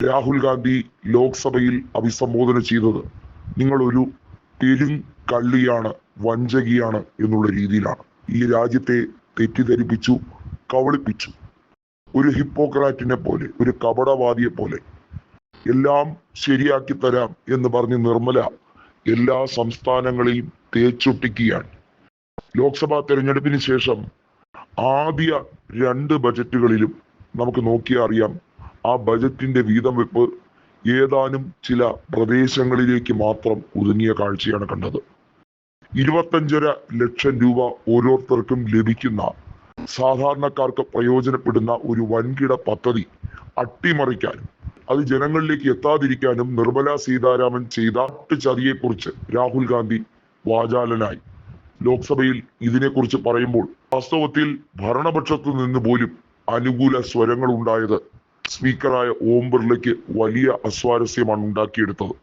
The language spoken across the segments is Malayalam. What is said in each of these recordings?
രാഹുൽ ഗാന്ധി ലോക്സഭയിൽ അഭിസംബോധന ചെയ്തത് നിങ്ങൾ ഒരു പെരുങ്കള്ളിയാണ് വഞ്ചകിയാണ് എന്നുള്ള രീതിയിലാണ്. ഈ രാജ്യത്തെ തെറ്റിദ്ധരിപ്പിച്ചു കവളിപ്പിച്ചു ഒരു ഹിപ്പോക്രാറ്റിനെ പോലെ ഒരു കപടവാദിയെ പോലെ. എല്ലാം ശരിയാക്കി തരാം എന്ന് പറഞ്ഞ് നിർമ്മല എല്ലാ സംസ്ഥാനങ്ങളെയും തേച്ചൊട്ടിക്കുകയാണ്. ലോക്സഭാ തെരഞ്ഞെടുപ്പിന് ശേഷം ആദ്യ രണ്ട് ബജറ്റുകളിലും നമുക്ക് നോക്കിയാൽ അറിയാം ആ ബജറ്റിന്റെ വീതം വെപ്പ് ഏതാനും ചില പ്രദേശങ്ങളിലേക്ക് മാത്രം ഒതുങ്ങിയ കാഴ്ചയാണ് കണ്ടത്. ഇരുപത്തഞ്ചര ലക്ഷം രൂപ ഓരോരുത്തർക്കും ലഭിക്കുന്ന സാധാരണക്കാർക്ക് പ്രയോജനപ്പെടുന്ന ഒരു വൻകിട പദ്ധതി അട്ടിമറിക്കാനും അത് ജനങ്ങളിലേക്ക് എത്താതിരിക്കാനും നിർമ്മല സീതാരാമൻ ചെയ്ത ചതിയെക്കുറിച്ച് രാഹുൽ ഗാന്ധി വാചാലനായി. ലോക്സഭയിൽ ഇതിനെക്കുറിച്ച് പറയുമ്പോൾ വാസ്തവത്തിൽ ഭരണപക്ഷത്തു നിന്ന് പോലും അനുകൂല സ്വരങ്ങൾ ഉണ്ടായത് സ്പീക്കറായ ഓം ബിർളയ്ക്ക് വലിയ അസ്വാരസ്യമാണ് ഉണ്ടാക്കിയെടുത്തത്.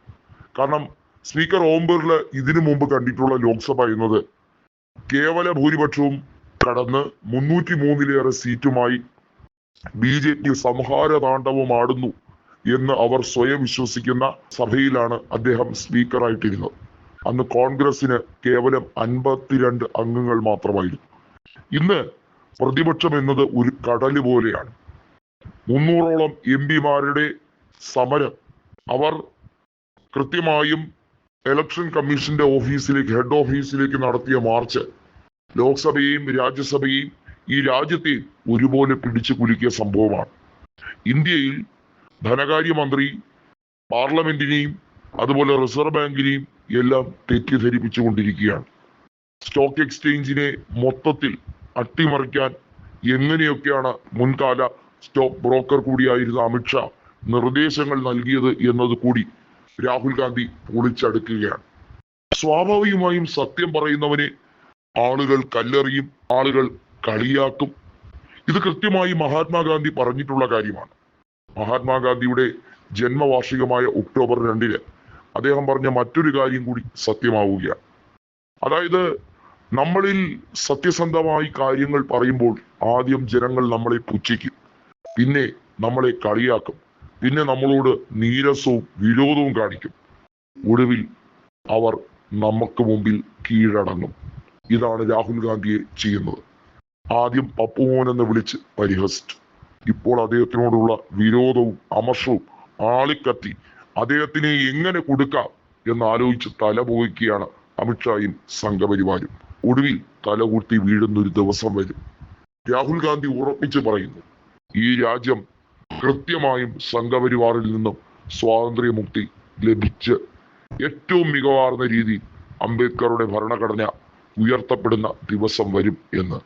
കാരണം സ്പീക്കർ ഓം ബിർള ഇതിനു മുമ്പ് കണ്ടിട്ടുള്ള ലോക്സഭ എന്നത് കേവല ഭൂരിപക്ഷവും കടന്ന് മുന്നൂറ്റി മൂന്നിലേറെ സീറ്റുമായി ബി ജെ പി സംഹാര താണ്ഡവം ആടുന്നു എന്ന് അവർ സ്വയം വിശ്വസിക്കുന്ന സഭയിലാണ് അദ്ദേഹം സ്പീക്കറായിട്ടിരുന്നത്. അന്ന് കോൺഗ്രസിന് കേവലം അൻപത്തിരണ്ട് അംഗങ്ങൾ മാത്രമായിരുന്നു. ഇന്ന് പ്രതിപക്ഷം എന്നത് ഒരു കടൽ പോലെയാണ്. മുന്നൂറോളം എം പിമാരുടെ സമരം. അവർ കൃത്യമായും ഇലക്ഷൻ കമ്മീഷന്റെ ഓഫീസിലേക്ക് ഹെഡ് ഓഫീസിലേക്ക് നടത്തിയ മാർച്ച് ലോക്സഭയെയും രാജ്യസഭയെയും ഈ രാജ്യത്തെയും ഒരുപോലെ പിടിച്ചു കുലുക്കിയ സംഭവമാണ്. ഇന്ത്യയിൽ ധനകാര്യമന്ത്രി പാർലമെന്റിനെയും അതുപോലെ റിസർവ് ബാങ്കിനെയും എല്ലാം തെറ്റിദ്ധരിപ്പിച്ചു കൊണ്ടിരിക്കുകയാണ് സ്റ്റോക്ക് എക്സ്ചേഞ്ചിനെ മൊത്തത്തിൽ അട്ടിമറിക്കാൻ എങ്ങനെയൊക്കെയാണ് മുൻകാല സ്റ്റോക്ക് ബ്രോക്കർ കൂടിയായിരുന്ന അമിത്ഷാ നിർദ്ദേശങ്ങൾ നൽകിയത് എന്നത് കൂടി രാഹുൽ ഗാന്ധി പൊളിച്ചടുക്കുകയാണ്. സ്വാഭാവികമായും സത്യം പറയുന്നവനെ ആളുകൾ കല്ലെറിയും ആളുകൾ കളിയാക്കും. ഇത് കൃത്യമായി മഹാത്മാഗാന്ധി പറഞ്ഞിട്ടുള്ള കാര്യമാണ്. മഹാത്മാഗാന്ധിയുടെ ജന്മവാർഷികമായ ഒക്ടോബർ രണ്ടിന് അദ്ദേഹം പറഞ്ഞ മറ്റൊരു കാര്യം കൂടി സത്യമാവുകയാണ്. അതായത് നമ്മളിൽ സത്യസന്ധമായി കാര്യങ്ങൾ പറയുമ്പോൾ ആദ്യം ജനങ്ങൾ നമ്മളെ പുച്ഛിക്കും. പിന്നെ നമ്മളെ കളിയാക്കും. പിന്നെ നമ്മളോട് നീരസവും വിരോധവും കാണിക്കും. ഒടുവിൽ അവർ നമുക്ക് മുമ്പിൽ കീഴടങ്ങും. ഇതാണ് രാഹുൽ ഗാന്ധിയെ ചെയ്യുന്നത്. ആദ്യം പപ്പുമോൻ എന്ന് വിളിച്ച് പരിഹസിച്ചു. ഇപ്പോൾ അദ്ദേഹത്തിനോടുള്ള വിരോധവും അമർഷവും ആളിക്കത്തി അദ്ദേഹത്തിനെ എങ്ങനെ കൊടുക്കാം എന്ന് ആലോചിച്ച് തല പോയിക്കുകയാണ് അമിത്ഷായും സംഘപരിവാരും. ഒടുവിൽ തലകൂട്ടി വീഴുന്ന ഒരു ദിവസം വരും. രാഹുൽ ഗാന്ധി ഉറപ്പിച്ചു പറയുന്നു ഈ രാജ്യം കൃത്യമായും സംഘപരിവാറിൽ നിന്നും സ്വാതന്ത്ര്യമുക്തി ലഭിച്ച് ഏറ്റവും മികവാർന്ന രീതി അംബേദ്കറുടെ ഭരണഘടന ഉയർത്തപ്പെടുന്ന ദിവസം വരും എന്ന്.